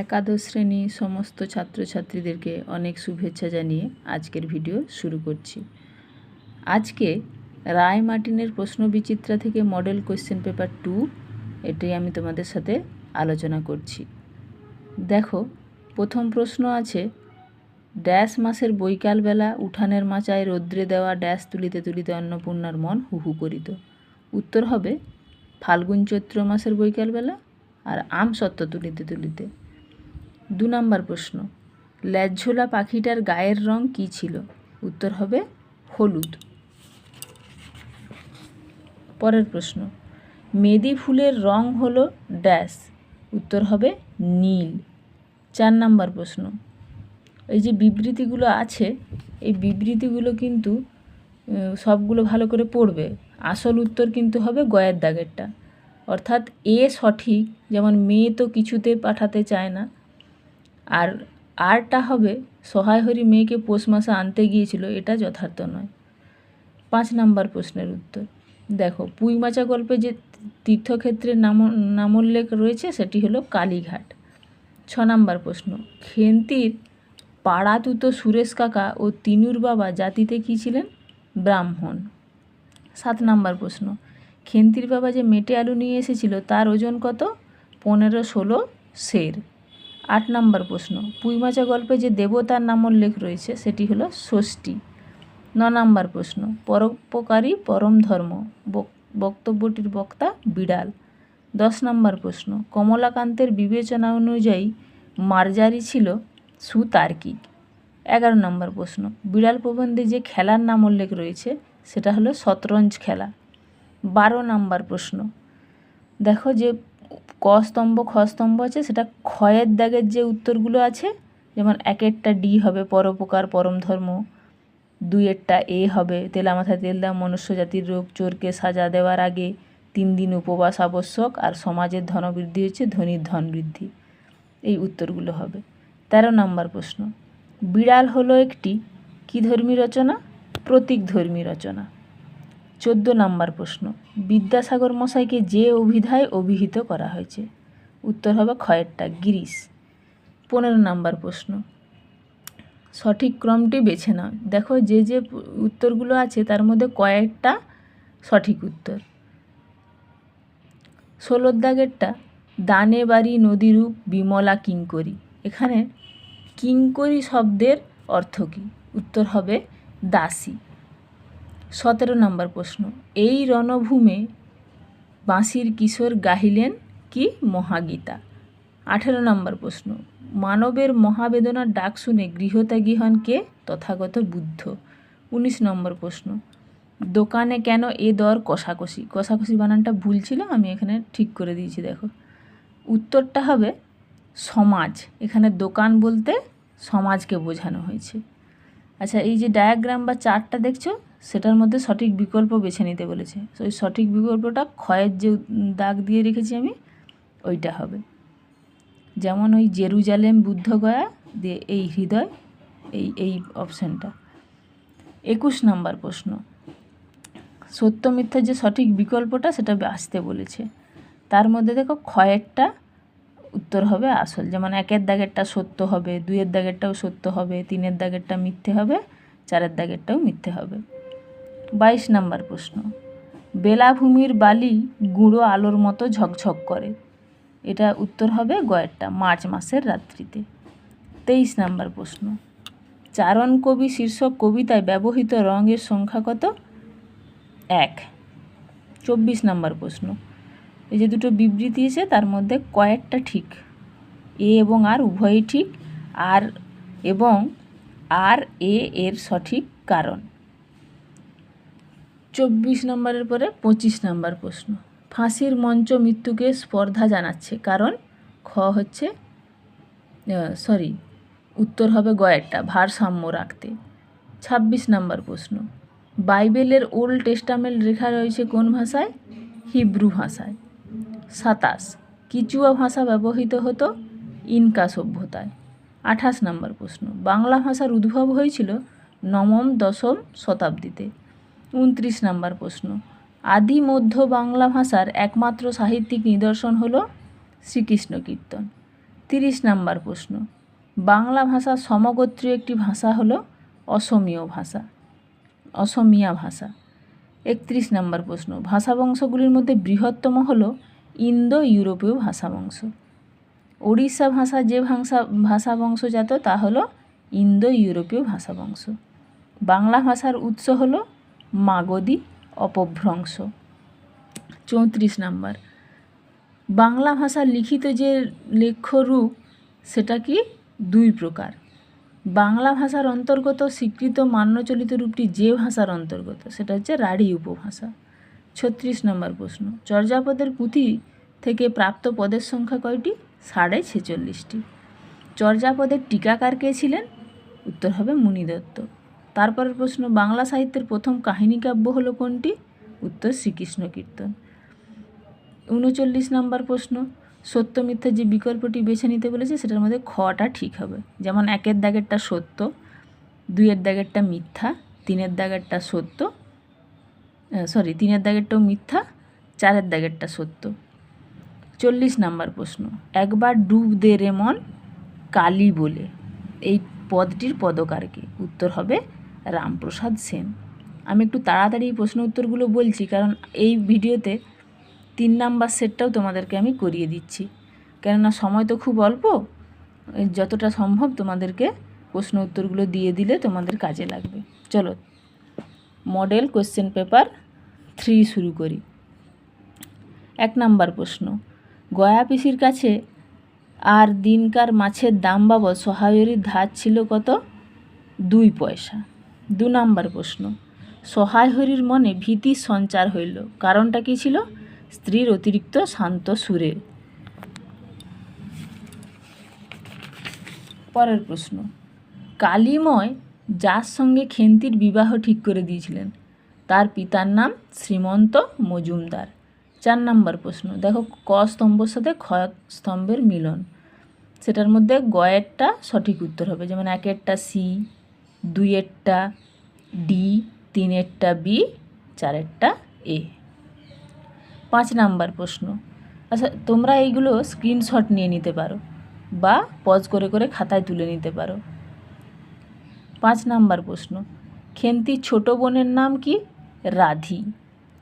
একাদশ শ্রেণি সমস্ত ছাত্রছাত্রীদেরকে অনেক শুভেচ্ছা জানিয়ে আজকের ভিডিও শুরু করছি। আজকে রায় মার্টিনের প্রশ্ন বিচিত্রা থেকে মডেল কোশ্চেন পেপার টু এটাই আমি তোমাদের সাথে আলোচনা করছি। দেখো, প্রথম প্রশ্ন আছে, ড্যাশ মাসের বৈকালবেলা উঠানের মাচায় রৌদ্রে দেওয়া ড্যাশ তুলিতে তুলিতে অন্নপূর্ণার মন হুহু করিত। উত্তর হবে, ফাল্গুন চৈত্র মাসের বৈকালবেলা আর আম সত্ত্ব তুলিতে তুলিতে। দু নম্বর প্রশ্ন, ল্যাজঝোলা পাখিটার গায়ের রং কী ছিল? উত্তর হবে, হলুদ। পরের প্রশ্ন মেদি ফুলের রং হলো ড্যাশ। উত্তর হবে, নীল। চার নাম্বার প্রশ্ন, এই যে বিবৃতিগুলো আছে, এই বিবৃতিগুলো কিন্তু সবগুলো ভালো করে পড়বে। আসল উত্তর কিন্তু হবে গয়ের দাগেরটা। অর্থাৎ এ সঠিক, যেমন মেয়ে তো কিছুতে পাঠাতে চায় না আর আরটা হবে, সহায় হরি মেয়েকে পৌষ মাসে আনতে গিয়েছিল, এটা যথার্থ নয়। পাঁচ নাম্বার প্রশ্নের উত্তর। দেখো, পুইমাচা গল্পে যে তীর্থক্ষেত্রের নাম, নামোল্লেখ রয়েছে, সেটি হলো কালীঘাট। ছ নাম্বার প্রশ্ন, খেন্তির পাড়াতুতো সুরেশ কাকা ও তিনুর বাবা জাতিতে কী ছিলেন? ব্রাহ্মণ। সাত নাম্বার প্রশ্ন, খেন্তির বাবা যে মেটে আলু নিয়ে এসেছিল, তার ওজন কত? পনেরো ষোলো সের। আট নাম্বার প্রশ্ন পুইমাচা গল্পে যে দেবতার নাম উল্লেখ রয়েছে, সেটি হলো ষষ্ঠী। ন নাম্বার প্রশ্ন, পরোপকারী পরম ধর্ম, বক- বক্তব্যটির বক্তা বিড়াল। দশ নম্বর প্রশ্ন, কমলাকান্তের বিবেচনা অনুযায়ী মার্জারি ছিল সুতার্কিক। এগারো নম্বর প্রশ্ন, বিড়াল প্রবন্ধে যে খেলার নাম উল্লেখ রয়েছে, সেটা হলো শতরঞ্জ খেলা। বারো নাম্বার প্রশ্ন, দেখো যে ক স্তম্ভ খ স্তম্ভ আছে, সেটা ক্ষয়ের দাগের যে উত্তরগুলো আছে, যেমন একেরটা ডি হবে পরোপকার, পরম ধর্ম, দুইয়েরটা এ হবে, তেলা মাথায় তেল দেওয়া, মনুষ্য জাতির রোগ, চোরকে সাজা দেওয়ার আগে তিন দিন উপবাস আবশ্যক, আর সমাজের ধনবৃদ্ধি হচ্ছে, ধনীর ধন বৃদ্ধি, এই উত্তরগুলো হবে। তেরো নম্বর প্রশ্ন, বিড়াল হলো একটি কী ধর্মী রচনা? প্রতীক ধর্মী রচনা। চোদ্দ নম্বর প্রশ্ন। বিদ্যাসাগর মশাইকে যে অভিধায় অভিহিত করা হয়েছে? উত্তর হবে খয়েরটা, গিরিশ। পনেরো নম্বর প্রশ্ন। সঠিক ক্রমটি বেছে নাও। দেখো যে যে উত্তরগুলো আছে, তার মধ্যে কয়েকটা সঠিক উত্তর। ষোলোর দাগেরটা, দানে বাড়ি নদীরূপ বিমলা কিঙ্করি। এখানে কিঙ্করি শব্দের অর্থ কী? উত্তর হবে দাসী। সতেরো নম্বর প্রশ্ন, এই রণভূমে বাঁশির কিশোর গাহিলেন কি মহাগীতা? আঠেরো নম্বর প্রশ্ন, মানবের মহাবেদনার ডাক শুনে গৃহত্যাগী হন কে? তথাগত বুদ্ধ। উনিশ নম্বর প্রশ্ন, দোকানে কেন এ দর কষাকষি? কষাকষি বানানটা ভুল ছিল, আমি এখানে ঠিক করে দিয়েছি, দেখো। উত্তরটা হবে সমাজ। এখানে দোকান বলতে সমাজকে বোঝানো হয়েছে। আচ্ছা এই যে ডায়াগ্রাম বা চার্টটা দেখছ, সেটার মধ্যে সঠিক বিকল্প বেছে নিতে বলেছে। ওই সঠিক বিকল্পটা ক্ষয়ের যে দাগ দিয়ে রেখেছি আমি, ওইটা হবে। যেমন ওই জেরুজালেম বুদ্ধগয়া দিয়ে এই হৃদয়, এই এই অপশানটা একুশ নাম্বার প্রশ্ন। সত্য মিথ্যার যে সঠিক বিকল্পটা, সেটা আসতে বলেছে। তার মধ্যে দেখো ক্ষয়েরটা উত্তর হবে আসল। যেমন একের দাগেরটা সত্য হবে, দুইয়ের দাগেরটাও সত্য হবে, তিনের দাগেরটা মিথ্যে হবে, চারের দাগেরটাও মিথ্যে হবে। বাইশ নাম্বার প্রশ্ন। বেলাভূমির বালি গুঁড়ো আলোর মতো ঝকঝক করে। এটা উত্তর হবে গয়েরটা, মার্চ মাসের রাত্রিতে। তেইশ নাম্বার প্রশ্ন। চারণ কবি শীর্ষক কবিতায় ব্যবহৃত রঙের সংখ্যা কত? এক। চব্বিশ নাম্বার প্রশ্ন। এই যে দুটো বিবৃতি এসে তার মধ্যে কয়েকটা ঠিক। এ এবং আর উভয়ই ঠিক, আর এবং আর এ এর সঠিক কারণ। চব্বিশ নম্বরের পরে পঁচিশ নম্বর প্রশ্ন। ফাঁসির মঞ্চ মৃত্যুকে স্পর্ধা জানাচ্ছে, কারণ খ হচ্ছে সরি উত্তর হবে গয়েরটা, ভারসাম্য রাখতে। ছাব্বিশ নম্বর প্রশ্ন। বাইবেলের ওল্ড টেস্টামেন্ট লেখা রয়েছে কোন ভাষায়? হিব্রু ভাষায়। সাতাশ। কিচুয়া ভাষা ব্যবহৃত হতো ইনকা সভ্যতায়। আঠাশ নম্বর প্রশ্ন। বাংলা ভাষার উদ্ভব হয়েছিল নবম, দশম শতাব্দীতে। উনত্রিশ নম্বর প্রশ্ন। আদি মধ্য বাংলা ভাষার একমাত্র সাহিত্যিক নিদর্শন হল শ্রীকৃষ্ণ কীর্তন। তিরিশ নাম্বার প্রশ্ন। বাংলা ভাষা সমগোত্রীয় একটি ভাষা হলো অসমীয় ভাষা। অসমিয়া ভাষা। একত্রিশ নাম্বার প্রশ্ন। ভাষা বংশগুলির মধ্যে বৃহত্তম হলো ইন্দো ইউরোপীয় ভাষা বংশ ওড়িশা ভাষা যে ভাষা ভাষা বংশজাত তা হলো ইন্দো ইউরোপীয় ভাষা বংশ বাংলা ভাষার উৎস হলো মাগধী অপভ্রংশ। চৌত্রিশ নাম্বার। বাংলা ভাষার লিখিত যে লেখ্য রূপ সেটা কি? দুই প্রকার। বাংলা ভাষার অন্তর্গত স্বীকৃত মান্যচলিত রূপটি যে ভাষার অন্তর্গত, সেটা হচ্ছে রাঢ়ী উপভাষা। ছত্রিশ নম্বর প্রশ্ন। চর্যাপদের পুঁথি থেকে প্রাপ্ত পদের সংখ্যা কয়টি? সাড়ে ছেচল্লিশটি। চর্যাপদের টিকাকার কে ছিলেন? উত্তর হবে মুনি দত্ত। তারপরের প্রশ্ন, বাংলা সাহিত্যের প্রথম কাহিনী কাব্য হলো কোনটি? উত্তর, শ্রীকৃষ্ণ কীর্তন। উনচল্লিশ নম্বর প্রশ্ন, সত্য মিথ্যা যে বিকল্পটি বেছে নিতে বলেছে, সেটার মধ্যে খটা ঠিক হবে। যেমন একের দাগেরটা সত্য, দুইয়ের দাগেরটা মিথ্যা, তিনের দাগেরটা সত্য সরি তিনের দাগেরটাও মিথ্যা, চারের দাগেরটা সত্য। চল্লিশ নাম্বার প্রশ্ন, একবার ডুব দে রে মন কালী বলে, এই পদটির পদকারকে উত্তর হবে রামপ্রসাদ সেন। আমি একটু তাড়াতাড়ি প্রশ্ন উত্তরগুলো বলছি, কারণ এই ভিডিওতে তিন নাম্বার সেটটাও তোমাদেরকে আমি করিয়ে দিচ্ছি। কেননা সময় তো খুব অল্প যতটা সম্ভব তোমাদেরকে প্রশ্ন উত্তরগুলো দিয়ে দিলে তোমাদের কাজে লাগবে। চলো মডেল কোশ্চেন পেপার থ্রি শুরু করি। এক নাম্বার প্রশ্ন, গয়া পিসির কাছে আর দিনকার মাছের দাম বাবদ সহায়রীর ধার ছিল কত? দুই পয়সা। দু নাম্বার প্রশ্ন, সহায়হরির মনে ভীতির সঞ্চার হইল, কারণটা কি ছিল? স্ত্রীর অতিরিক্ত শান্ত সুরে। পরের প্রশ্ন, কালীময় যার সঙ্গে খেন্তির বিবাহ ঠিক করে দিয়েছিলেন তার পিতার নাম শ্রীমন্ত মজুমদার। চার নম্বর প্রশ্ন, দেখো ক স্তম্ভর সাথে খ স্তম্ভের মিলন। সেটার মধ্যে গয়েরটা সঠিক উত্তর হবে, যেমন একেরটা সি দুইয়েরটা ডি তিনেরটা বি চারেরটা এ। পাঁচ নাম্বার প্রশ্ন আচ্ছা তোমরা এইগুলো স্ক্রিনশট নিয়ে নিতে পারো বা পজ করে করে খাতায় তুলে নিতে পারো। পাঁচ নাম্বার প্রশ্ন খেন্তির ছোট বোনের নাম কি? রাধি।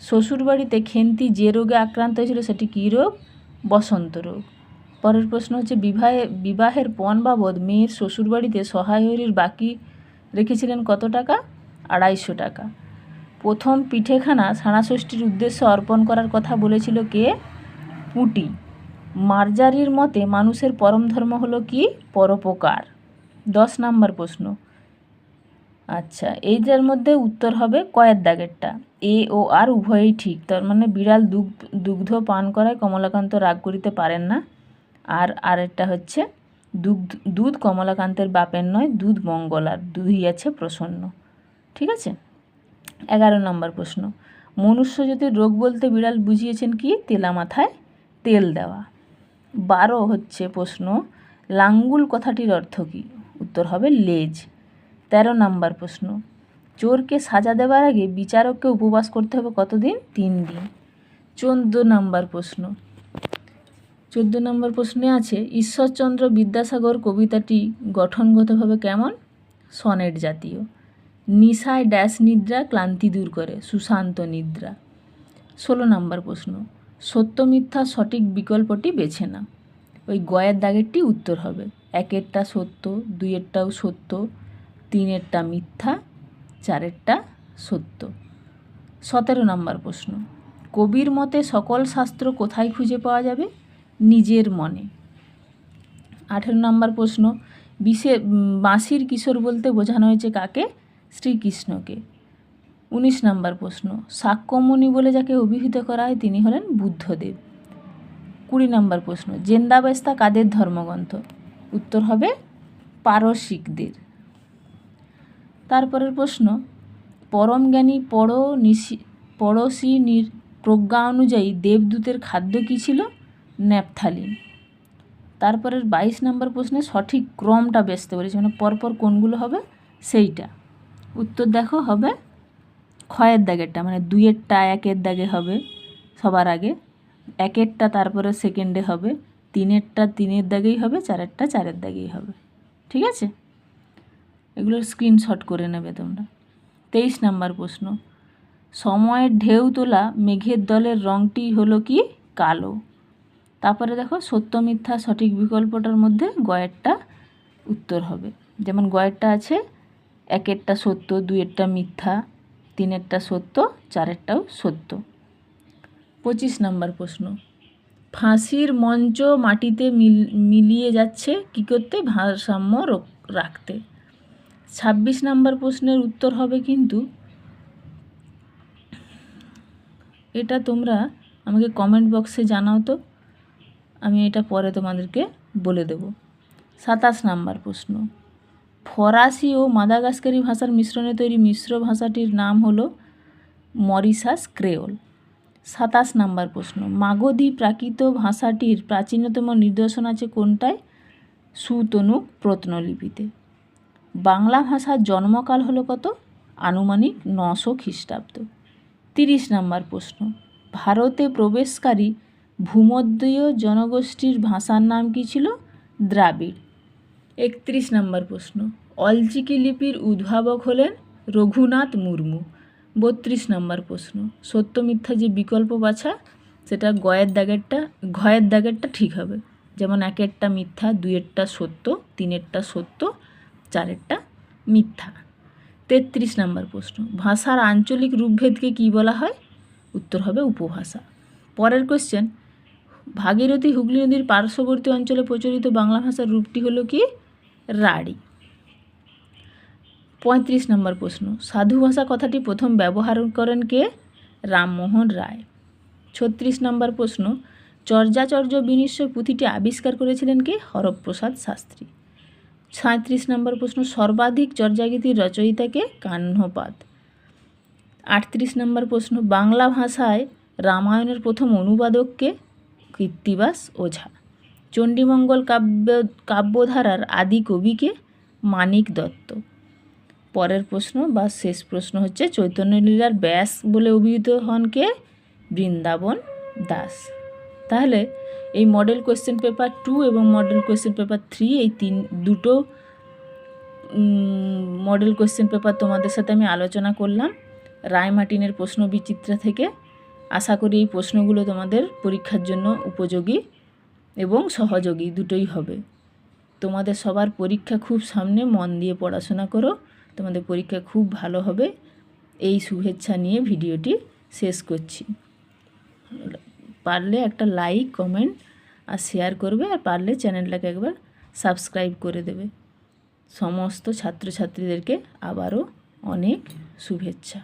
শ্বশুরবাড়িতে খেন্তি যে রোগে আক্রান্ত হয়েছিল সেটি কী রোগ? বসন্ত রোগ। পরের প্রশ্ন হচ্ছে, বিবাহে, বিবাহের পণ বাবদ মেয়ের শ্বশুরবাড়িতে সহায়রীর বাকি রেখেছিলেন কত টাকা? আড়াইশো টাকা। প্রথম পিঠেখানা সাড়াষষ্ঠীর উদ্দেশ্যে অর্পণ করার কথা বলেছিল কে? পুটি। মার্জারির মতে মানুষের পরম ধর্ম হলো কি? পরোপকার। দশ নাম্বার প্রশ্ন। আচ্ছা এইটার মধ্যে উত্তর হবে কয়ের দাগেরটা। এ ও আর উভয়ই ঠিক, তার মানে বিড়াল দুগ্ধ দুগ্ধ পান করায় কমলাকান্ত রাগ করিতে পারেন না। আর আরেকটা হচ্ছে, দুগ্ধ, দুধ কমলাকান্তের বাপের নয়, দুধ মঙ্গলার, দুধই আছে প্রসন্ন। ঠিক আছে? এগারো নম্বর প্রশ্ন। মনুষ্য যদি রোগ বলতে বিড়াল বুঝিয়েছেন কি? তেলা মাথায় তেল দেওয়া। বারো হচ্ছে প্রশ্ন, লাঙ্গুল কথাটির অর্থ কী? উত্তর হবে লেজ। তেরো নাম্বার প্রশ্ন, চোরকে সাজা দেওয়ার আগে বিচারককে উপবাস করতে হবে কতদিন? তিন দিন। চোদ্দ নাম্বার প্রশ্ন, চোদ্দ নম্বর প্রশ্নে আছে, ঈশ্বরচন্দ্র বিদ্যাসাগর কবিতাটি গঠনগতভাবে কেমন? সনেট জাতীয়। নিশায় ড্যাশ নিদ্রা ক্লান্তি দূর করে, সুশান্ত নিদ্রা। ষোলো নম্বর প্রশ্ন, সত্য মিথ্যা সঠিক বিকল্পটি বেছে না ওই গয়ের দাগেরটি উত্তর হবে। একেরটা সত্য, দুইয়েরটাও সত্য তিনেরটা মিথ্যা, চারেরটা সত্য। সতেরো নম্বর প্রশ্ন, কবির মতে সকল শাস্ত্র কোথায় খুঁজে পাওয়া যাবে? নিজের মনে। আঠেরো নম্বর প্রশ্ন, বিশে, বাঁশির কিশোর বলতে বোঝানো হয়েছে কাকে? শ্রীকৃষ্ণকে। উনিশ নম্বর প্রশ্ন, সাক্ষ্যমণি বলে যাকে অভিহিত করা হয় তিনি হলেন বুদ্ধদেব। কুড়ি নম্বর প্রশ্ন জেন্দাবেস্তা কাদের ধর্মগ্রন্থ? উত্তর হবে পারসিকদের। তারপরের প্রশ্ন পরম জ্ঞানী পড় নিশি, পড়শিনীর প্রজ্ঞা অনুযায়ী দেবদূতের খাদ্য কী ছিল? ন্যাপথালিন। তারপরের বাইশ নম্বর প্রশ্নে সঠিক ক্রমটা বেসতে বলেছে মানে পরপর কোনগুলো হবে? সেইটা। উত্তর দেখো, হবে ক্ষয়ের দাগেরটা মানে দুইয়েরটা একের দাগে হবে সবার আগে, একেরটা তারপরে সেকেন্ডে হবে, তিনেরটা তিনের দাগেই হবে, চারেরটা চারের দাগেই হবে। ঠিক আছে? এগুলোর স্ক্রিনশট করে নেবে তোমরা। তেইশ নাম্বার প্রশ্ন, সময়ের ঢেউ তোলা মেঘের দলের রঙটি হলো কি কালো? তারপরে দেখো, সত্য, মিথ্যা, সঠিক বিকল্পটার মধ্যে গয়েরটা উত্তর হবে। যেমন গয়েরটা আছে, একেরটা সত্য, দুইয়েরটা মিথ্যা, তিনেরটা সত্য, চারেরটাও সত্য। পঁচিশ নাম্বার প্রশ্ন, ফাঁসির মঞ্চ মাটিতে মিল, মিলিয়ে যাচ্ছে কী করতে? ভারসাম্য রাখতে। ছাব্বিশ নাম্বার প্রশ্নের উত্তর হবে কিন্তু এটা তোমরা আমাকে কমেন্ট বক্সে জানাও তো। আমি এটা পরে তোমাদেরকে বলে দেব। সাতাশ নাম্বার প্রশ্ন। ফরাসি ও মাদাগাস্কারি ভাষার মিশ্রণে তৈরি মিশ্র ভাষাটির নাম হলো মরিশাস ক্রেওল। সাতাশ নাম্বার প্রশ্ন। মাগধী প্রাকৃত ভাষাটির প্রাচীনতম নিদর্শন আছে কোনটায়? সুতনুক প্রত্নলিপিতে। বাংলা ভাষার জন্মকাল হলো কত? আনুমানিক নশো খ্রিস্টাব্দ। তিরিশ নাম্বার প্রশ্ন। ভারতে প্রবেশকারী ভূমধ্যীয় জনগোষ্ঠীর ভাষার নাম কী ছিল? দ্রাবিড়। একত্রিশ নাম্বার প্রশ্ন। অলচিকি লিপির উদ্ভাবক হলেন রঘুনাথ মুর্মু। বত্রিশ নাম্বার প্রশ্ন। সত্য মিথ্যা যে বিকল্প বাছা, সেটা গয়ের দাগেরটা, ঘয়ের দাগেরটা ঠিক হবে। যেমন একেরটা মিথ্যা, দুইয়েরটা সত্য, তিনেরটা সত্য চারেরটা মিথ্যা। তেত্রিশ নাম্বার প্রশ্ন, ভাষার আঞ্চলিক রূপভেদকে কী বলা হয়? উত্তর হবে উপভাষা। পরের কোশ্চেন ভাগীরথী হুগলি নদীর পার্শ্ববর্তী অঞ্চলে প্রচলিত বাংলা ভাষার রূপটি হলো কি? রাঢ়ী। পঁয়ত্রিশ নম্বর প্রশ্ন, সাধু ভাষা কথাটি প্রথম ব্যবহার করেন কে? রামমোহন রায়। ছত্রিশ নম্বর প্রশ্ন, চর্যাচর্য বিনিশ্চয় পুঁথিটি আবিষ্কার করেছিলেন কে? হরপ্রসাদ শাস্ত্রী। সাঁত্রিশ নম্বর প্রশ্ন, সর্বাধিক চর্যাগীতির রচয়িতাকে কাহ্নপাদ আটত্রিশ নম্বর প্রশ্ন, বাংলা ভাষায় রামায়ণের প্রথম অনুবাদককে কৃত্তিবাস ওঝা? চণ্ডীমঙ্গল কাব্য, কাব্যধারার আদি কবিকে মানিক দত্ত? পরের প্রশ্ন বা শেষ প্রশ্ন হচ্ছে, চৈতন্যলীলার ব্যাস বলে অভিহিত হন কে? বৃন্দাবন দাস। তাহলে এই মডেল কোয়েশ্চেন পেপার টু এবং মডেল কোয়েশ্চেন পেপার থ্রি এই তিন, দুটো মডেল কোয়েশ্চেন পেপার তোমাদের সাথে আমি আলোচনা করলাম রায় মার্টিনের প্রশ্ন বিচিত্রা থেকে। আশা করি এই প্রশ্নগুলো তোমাদের পরীক্ষার জন্য উপযোগী এবং সহযোগী, দুটোই হবে। তোমাদের সবার পরীক্ষা খুব সামনে, মন দিয়ে পড়াশোনা করো, তোমাদের পরীক্ষা খুব ভালো হবে। এই শুভেচ্ছা নিয়ে ভিডিওটি শেষ করছি। পারলে একটা লাইক কমেন্ট আর শেয়ার করবে আর পারলে চ্যানেলটাকে একবার সাবস্ক্রাইব করে দেবে। সমস্ত ছাত্রছাত্রীদেরকে আবারও অনেক শুভেচ্ছা।